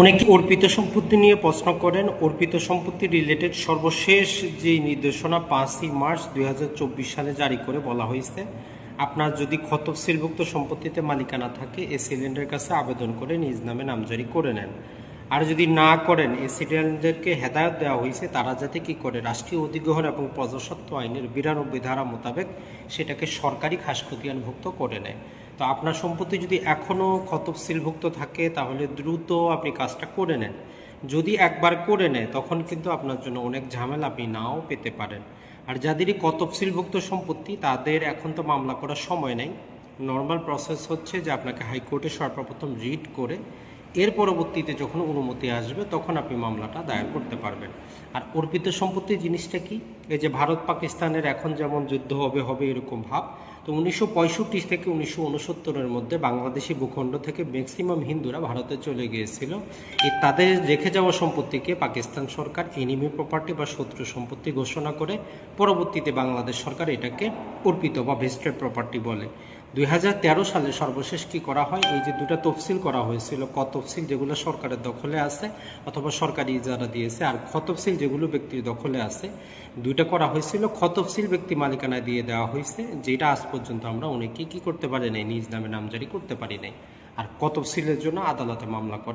অনেকে অর্পিত সম্পত্তি নিয়ে প্রশ্ন করেন। অর্পিত সম্পত্তি রিলেটেড সর্বশেষ যে নির্দেশনা পাঁচই মার্চ দু হাজার চব্বিশ সালে জারি করে বলা হয়েছে, আপনার যদি খতব সিলভুক্ত সম্পত্তিতে মালিকানা থাকে, এ সিলিন্ডারের কাছে আবেদন করে নিজ নামে নামজারি করে নেন। আর যদি না করেন, এ সিলিন্ডারকে হেদায়ত দেওয়া হয়েছে, তারা যাতে কি করে? রাষ্ট্রীয় অধিগ্রহণ এবং প্রজাস্বত্ব আইনের বিরানব্বই ধারা মোতাবেক সেটাকে সরকারি খাস খাসখতিয়ানভুক্ত করে নেয়। তো আপনার সম্পত্তি যদি এখনও খতব থাকে, তাহলে দ্রুত আপনি কাজটা করে নেন। যদি একবার করে নেয়, তখন কিন্তু আপনার জন্য অনেক ঝামেলা আপনি নাও পেতে পারেন। আর যাদেরই কতফসিলভুক্ত সম্পত্তি, তাদের এখন তো মামলা করার সময় নেই। নর্মাল প্রসেস হচ্ছে যে আপনাকে হাইকোর্টে সর্বপ্রথম রিট করে এর পরবর্তীতে যখন অনুমতি আসবে, তখন আপনি মামলাটা দায়ের করতে পারবেন। আর অর্পিত সম্পত্তি জিনিসটা কি? এই যে ভারত পাকিস্তানের এখন যেমন যুদ্ধ হবে হবে এরকম ভাব, তো উনিশশো পঁয়ষট্টি থেকে উনিশশো উনসত্তরের মধ্যে বাংলাদেশি ভূখণ্ড থেকে ম্যাক্সিমাম হিন্দুরা ভারতে চলে গিয়েছিল। এই তাদের রেখে যাওয়া সম্পত্তিকে পাকিস্তান সরকার এনিমি প্রপার্টি বা শত্রু সম্পত্তি ঘোষণা করে, পরবর্তীতে বাংলাদেশ সরকার এটাকে অর্পিত বা ভেস্টেড প্রপার্টি বলে। দুই হাজার তেরো সালে সর্বশেষ কি করা হয়? এই যে দুটা তফসিল করা হয়েছিল ক তফসিল যেগুলো সরকারের দখলে আছে অথবা সরকারি ইজারা দিয়েছে, আর খ যেগুলো ব্যক্তির দখলে আছে, দুইটা করা হয়েছিল। ক্ষতফসিল ব্যক্তি মালিকানায় দিয়ে দেওয়া হয়েছে, যেটা আজ পর্যন্ত আমরা অনেকে কি করতে পারি নাই, নিজ নামে নামজারি করতে পারি নাই। আর কতফসিলের জন্য আদালতে মামলা করে